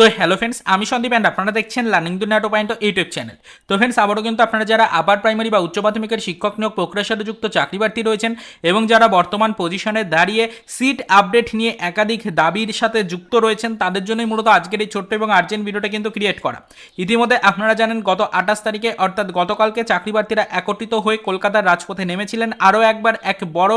তো hello friends আমি Sandeep and আপনারা দেখছেন লার্নিং দু টু পয়েন্ট ইউটিউব চ্যানেল তো ফ্রেন্ডস আবারও কিন্তু আপনারা যারা আবার প্রাইমারি বা উচ্চ মাধ্যমিকের শিক্ষক নিয়োগ প্রক্রিয়ার সাথে যুক্ত চাকরি প্রার্থী রয়েছেন এবং যারা বর্তমান পজিশনে দাঁড়িয়ে সিট আপডেট নিয়ে একাধিক দাবির সাথে যুক্ত রয়েছেন, তাদের জন্যই মূলত আজকের এই ছোট্ট এবং আর্জেন্ট ভিডিওটা কিন্তু ক্রিয়েট করা। ইতিমধ্যে আপনারা জানেন, গত আঠাশ তারিখে অর্থাৎ গতকালকে চাকরি প্রার্থীরা একত্রিত হয়ে কলকাতার রাজপথে নেমেছিলেন। আরও একবার এক বড়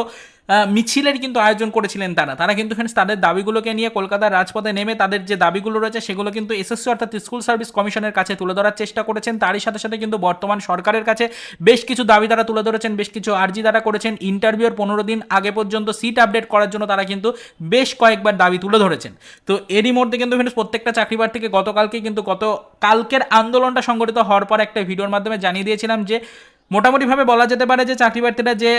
মিছিলের কিন্তু আয়োজন করেছিলেন তারা। তারা কিন্তু ফ্রেন্ডস তাদের দাবিগুলোকে নিয়ে কলকাতার রাজপথে নেমে তাদের যে দাবিগুলো রয়েছে সেগুলো কিন্তু এসএসসি অর্থাৎ স্কুল সার্ভিস কমিশনের কাছে তুলে ধরার চেষ্টা করেছেন। তারই সাথে সাথে কিন্তু বর্তমান সরকারের কাছে বেশ কিছু দাবি তারা তুলে ধরেছেন, বেশ কিছু আর্জি তারা করেছেন। ইন্টারভিউর পনেরো দিন আগে পর্যন্ত সিট আপডেট করার জন্য তারা কিন্তু বেশ কয়েকবার দাবি তুলে ধরেছেন। তো এরই মধ্যে কিন্তু প্রত্যেকটা চাকরি প্রার্থীকে গতকালকে কিন্তু গত কালকের আন্দোলনটা সংগঠিত হওয়ার পর একটা ভিডিওর মাধ্যমে জানিয়ে দিয়েছিলাম যে মোটামুটিভাবে বলা যেতে পারে যে চাকরি যে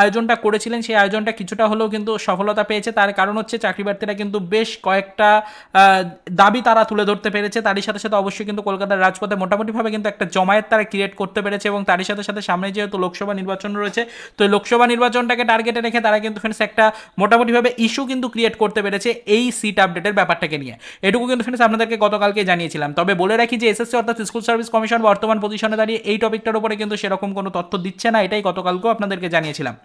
আয়োজনটা করেছিলেন, সেই আয়োজনটা কিছুটা হলেও কিন্তু সফলতা পেয়েছে। তার কারণ হচ্ছে চাকরি কিন্তু বেশ কয়েকটা দাবি তারা তুলে ধরতে পেরেছে। তারই সাথে সাথে অবশ্যই কিন্তু কলকাতার রাজপথে মোটামুটিভাবে কিন্তু একটা জমায়েত তারা ক্রিয়েট করতে পেরেছে এবং তারই সাথে সাথে সামনে যেহেতু লোকসভা নির্বাচন রয়েছে, তো লোকসভা নির্বাচনটাকে টার্গেটে রেখে তারা কিন্তু ফ্রেন্ডস একটা মোটামুটিভাবে ইস্যু কিন্তু ক্রিয়েট করতে পেরেছে এই সিট আপডেটের ব্যাপারটাকে নিয়ে। এটুকু কিন্তু ফ্রেন্ডস আপনাদেরকে গতকালকে জানিয়েছিলাম। তবে বলে রাখি যে এসএসসি অর্থাৎ স্কুল সার্ভিস কমিশন বর্তমান পজিশনে দাঁড়িয়ে এই টপিকটার উপরে কিন্তু সেরকম কোনো তথ্য দিচ্ছে না এটাই গতকালকেও আপনাদেরকে জানিয়েছিলাম।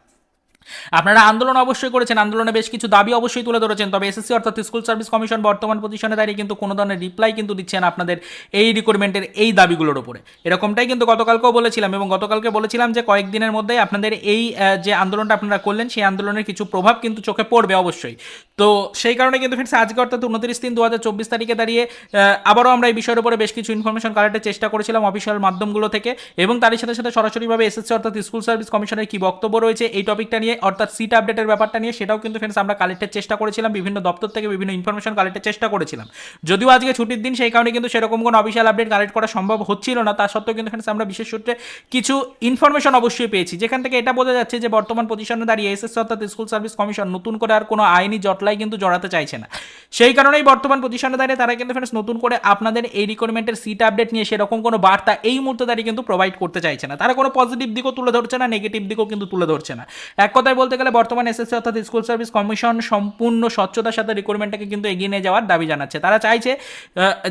আপনারা আন্দোলন অবশ্যই করেছেন, আন্দোলনে বেশ কিছু দাবি অবশ্যই তুলে ধরেছেন, তবে এসএসসি অর্থাৎ স্কুল সার্ভিস কমিশন বর্তমান পজিশনে দাঁড়িয়ে কিন্তু কোনো ধরনের রিপ্লাই কিন্তু দিচ্ছেন আপনাদের এই রিক্রুটমেন্টের এই দাবিগুলোর উপরে। এরকমটাই কিন্তু গতকালকেও বলেছিলাম এবং গতকালকে বলেছিলাম যে কয়েকদিনের মধ্যেই আপনাদের এই যে আন্দোলনটা আপনারা করলেন, সেই আন্দোলনের কিছু প্রভাব কিন্তু চোখে পড়বে অবশ্যই। তো সেই কারণে কিন্তু ফ্রেন্ডস আজকে অর্থাৎ উনত্রিশ তিন দু হাজার চব্বিশ তারিখে দাঁড়িয়ে আবারও আমরা এই বিষয়ের উপরে বেশ কিছু ইনফরমেশন কালেক্টের চেষ্টা করেছিলাম অফিসিয়াল মাধ্যমগুলো থেকে এবং তারই সাথে সাথে সরাসরিভাবে এসএসসি অর্থাৎ স্কুল সার্ভিস কমিশনের কি বক্তব্য রয়েছে, এই টপিকটা নিয়ে অর্থাৎ সিট আপডেটের ব্যাপারটা নিয়ে, সেটাও কিন্তু ফ্রেন্ডস আমরা কালেক্টের চেষ্টা করেছিলাম, বিভিন্ন দপ্তর থেকে বিভিন্ন ইনফরমেশন কালেক্টের চেষ্টা করেছিলাম। যদিও আজকে ছুটির দিন, সেই কারণে কিন্তু সেরকম কোনো অফিসিয়াল আপডেট কালেক্ট করা সম্ভব হচ্ছিল না। তা সত্ত্বেও কিন্তু ফ্রেন্ডস আমরা বিশেষ সূত্রে কিছু ইনফরমেশন অবশ্যই পেয়েছি। যেখান থেকে এটা বোঝা যাচ্ছে যে, বর্তমান পজিশনে দাঁড়িয়ে এসএসসি অর্থাৎ স্কুল সার্ভিস কমিশন নতুন করে আর কোনো আইনি জটলাই কিন্তু জড়াতে চাইছে না। সেই কারণেই বর্তমান পজিশনে দাঁড়িয়ে তারা কিন্তু ফ্রেন্ডস নতুন করে আপনাদের এই রিকোয়ারমেন্টের সিট আপডেট নিয়ে সেরকম কোনো বার্তা এই মুহূর্তে দাঁড়িয়ে কিন্তু প্রোভাইড করতে চাইছে না। তারা কোনো পজিটিভ দিকও তুলে ধরছে না নেগেটিভ দিকও কিন্তু তুলে ধরছে না। এক কথায় বলতে গেলে বর্তমান এসএসসি অর্থাৎ স্কুল সার্ভিস কমিশন সম্পূর্ণ স্বচ্ছতার সাথে রিক্রুটমেন্টটাকে কিন্তু এগিয়ে নিয়ে যাওয়ার দাবি জানাচ্ছে। তারা চাইছে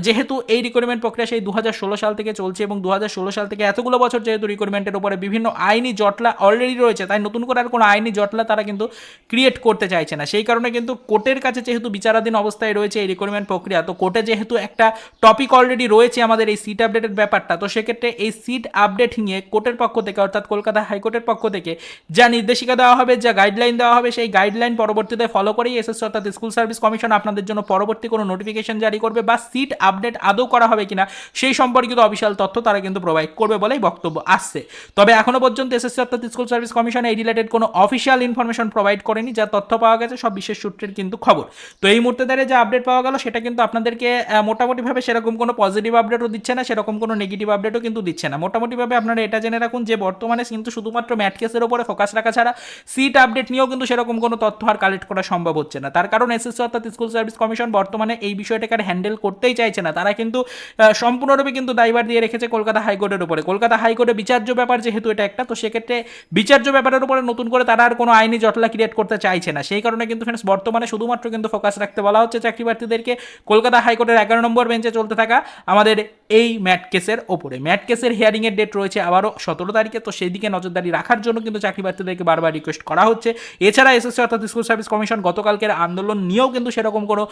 যেহেতু এই রিক্রুটমেন্ট প্রক্রিয়া সেই দু হাজার ষোলো সাল থেকে চলছে এবং দু হাজার ষোলো সাল থেকে এতগুলো বছর যেহেতু রিক্রুটমেন্টের উপরে বিভিন্ন আইনি জটলা অলরেডি রয়েছে, তাই নতুন করে আর কোনো আইনি জটলা তারা কিন্তু ক্রিয়েট করতে চাইছে না। সেই কারণে কিন্তু কোর্টের কাছে যেহেতু বিচারাধীন অবস্থায় রয়েছে এই রিক্রুটমেন্ট প্রক্রিয়া, তো কোর্টে যেহেতু একটা টপিক অলরেডি রয়েছে আমাদের এই সিট আপডেটের ব্যাপারটা, তো সেক্ষেত্রে এই সিট আপডেট নিয়ে কোর্টের পক্ষ থেকে অর্থাৎ কলকাতা হাইকোর্টের পক্ষ থেকে যা নির্দেশিকা দেওয়া হবে, যা গাইডলাইন দেওয়া হবে, সেই গাইডলাইন পরবর্তীতে ফলো করেই এসএসসি অর্থাৎ স্কুল সার্ভিস কমিশন আপনাদের জন্য পরবর্তী কোনো নোটিফিকেশন জারি করবে বা সিট আপডেট আদৌ করা হবে কিনা, সেই সম্পর্কিত অফিসিয়াল তথ্য তারা কিন্তু প্রোভাইড করবে বলেই বক্তব্য আসছে। তবে এখনও পর্যন্ত এসএসসি অর্থাৎ স্কুল সার্ভিস কমিশন এই রিলেটেড কোনো অফিসিয়াল ইনফরমেশন প্রোভাইড করেনি, যা তথ্য পাওয়া গেছে, সব বিশেষ সূত্রের কিন্তু খবর। তো এই মুহূর্তে দাঁড়িয়ে যে আপডেট পাওয়া গেল, সেটা কিন্তু আপনাদেরকে মোটামুটিভাবে সেরকম কোনো পজিটিভ আপডেটও দিচ্ছে না, সেরকম কোনো নেগেটিভ আপডেটও কিন্তু দিচ্ছে না। মোটামুটিভাবে আপনারা এটা জেনে রাখুন যে বর্তমানে কিন্তু শুধুমাত্র ম্যাট কেসের উপরে ফোকাস রাখা ছাড়া সিট আপডেট নিয়েও কিন্তু সেরকম কোনো তথ্য আর কালেক্ট করা সম্ভব হচ্ছে না। তার কারণ এসএসসি অর্থাৎ স্কুল সার্ভিস কমিশন বর্তমানে এই বিষয়টাকে আর হ্যান্ডেল করতেই চাইছে না। তারা কিন্তু সম্পূর্ণরূপে কিন্তু দায়ভার দিয়ে রেখেছে কলকাতা হাইকোর্টের উপরে। কলকাতা হাইকোর্টে বিচার্য ব্যাপার যেহেতু এটা একটা, তো সেক্ষেত্রে বিচার্য ব্যাপারের উপরে নতুন করে তারা আর কোনো আইনি জটলা ক্রিয়েট করতে চাইছে না। সেই কারণে কিন্তু ফ্রেন্ডস বর্তমানে শুধুমাত্র কিন্তু ফোকাস রাখতে বলা হচ্ছে চাকরি প্রার্থীদেরকে কলকাতা হাইকোর্টের এগারো নম্বর বেঞ্চে চলতে থাকা। আমাদের এই ম্যাট কেসের ওপরে। ম্যাট কেসের হিয়ারিংয়ের ডেট রয়েছে আবারও সতেরো তারিখে, তো সেই দিকে নজরদারি রাখার জন্য কিন্তু চাকরি প্রার্থীদেরকে বারবার রিকোয়েস্ট করা হচ্ছে। এছাড়া এসএসসি অর্থাৎ স্কুল সার্ভিস কমিশন গতকালকের আন্দোলন নিয়েও কিন্তু সেরকম কোনো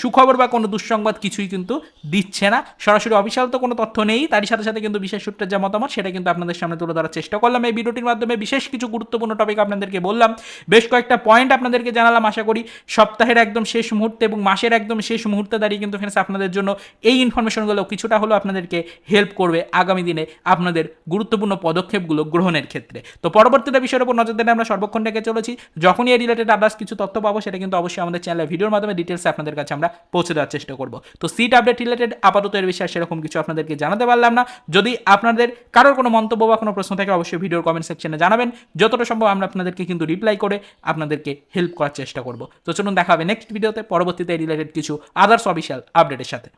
সুখবর বা কোনো দুঃসংবাদ কিছুই কিন্তু দিচ্ছে না। সরাসরি অফিসিয়াল তো কোনো তথ্য নেই, তারই সাথে সাথে কিন্তু বিশেষ সূত্রের যা মতামত, সেটা কিন্তু আপনাদের সামনে তুলে ধরার চেষ্টা করলাম। এই ভিডিওটির মাধ্যমে বিশেষ কিছু গুরুত্বপূর্ণ টপিক আপনাদেরকে বললাম। বেশ কয়েকটা পয়েন্ট আপনাদেরকে জানালাম, আশা করি সপ্তাহের একদম শেষ মুহূর্তে এবং মাসের একদম শেষ মুহূর্তে দাঁড়িয়ে কিন্তু ফ্রেন্ডস আপনাদের জন্য এই ইনফরমেশনগুলো কিছুটা হলেও আপনাদেরকে হেল্প করবে আগামী দিনে আপনাদের গুরুত্বপূর্ণ পদক্ষেপগুলো গ্রহণের ক্ষেত্রে। তো পরবর্তীতে বিষয়ের উপর নজর দিলে আমরা সর্বক্ষণ ডেকে চলেছি। যখনই এই রিলেটেড আদার্স কিছু তথ্য পাবো, সেটা কিন্তু অবশ্যই আমাদের চ্যানেলে ভিডিওর মাধ্যমে ডিটেলস আপনাদের কাছে আমরা পৌঁছে দেওয়ার চেষ্টা করব। তো সিট আপডেট রিলেটেড আপাতত এর বিষয়ে সেরকম কিছু আপনাদেরকে জানাতে পারলাম না। যদি আপনাদের কারোর কোনো মন্তব্য বা কোনো প্রশ্ন থাকে, অবশ্যই ভিডিওর কমেন্ট সেকশনে জানাবেন। যতটা সম্ভব আমরা আপনাদেরকে কিন্তু রিপ্লাই করে আপনাদেরকে হেল্প করার চেষ্টা করব। তো চলুন দেখা হবে নেক্সট ভিডিওতে পরবর্তীতে রিলেটেড কিছু আদার্স অফিসিয়াল আপডেটের সাথে।